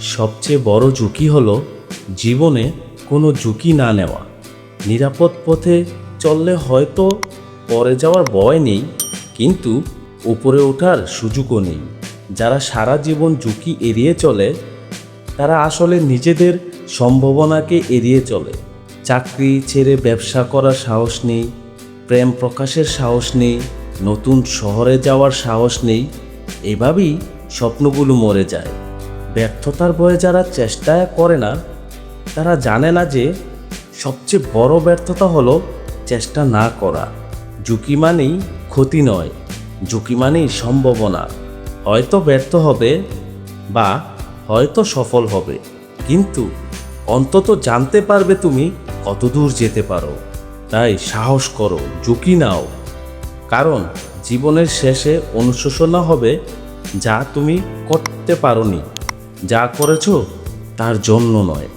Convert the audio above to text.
সবচেয়ে বড় ঝুঁকি হলো জীবনে কোনো ঝুঁকি না নেওয়া। নিরাপদ পথে চললে হয়তো পরে যাওয়ার ভয় নেই, কিন্তু উপরে ওঠার সুযোগও নেই। যারা সারা জীবন ঝুঁকি এড়িয়ে চলে, তারা আসলে নিজেদের সম্ভাবনাকে এড়িয়ে চলে। চাকরি ছেড়ে ব্যবসা করার সাহস নেই, প্রেম প্রকাশের সাহস নেই, নতুন শহরে যাওয়ার সাহস নেই, এভাবেই স্বপ্নগুলো মরে যায়। ব্যর্থতার ভয়ে যারা চেষ্টা করে না, তারা জানে না যে সবচেয়ে বড় ব্যর্থতা হলো চেষ্টা না করা। ঝুঁকি মানেই ক্ষতি নয়, ঝুঁকি মানেই সম্ভাবনা। হয়তো ব্যর্থ হবে বা হয়তো সফল হবে, কিন্তু অন্তত জানতে পারবে তুমি কতদূর যেতে পারো। তাই সাহস করো, ঝুঁকি নাও। কারণ জীবনের শেষে অনুশোচনা হবে যা তুমি করতে পারোনি। যা করেছ তার জন্য নয়।